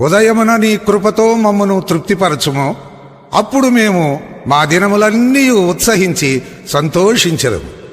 ఉదయమున నీ కృపతో మమ్మను తృప్తిపరచుము. అప్పుడు మేము మా దినములన్నీ ఉత్సహించి సంతోషించరము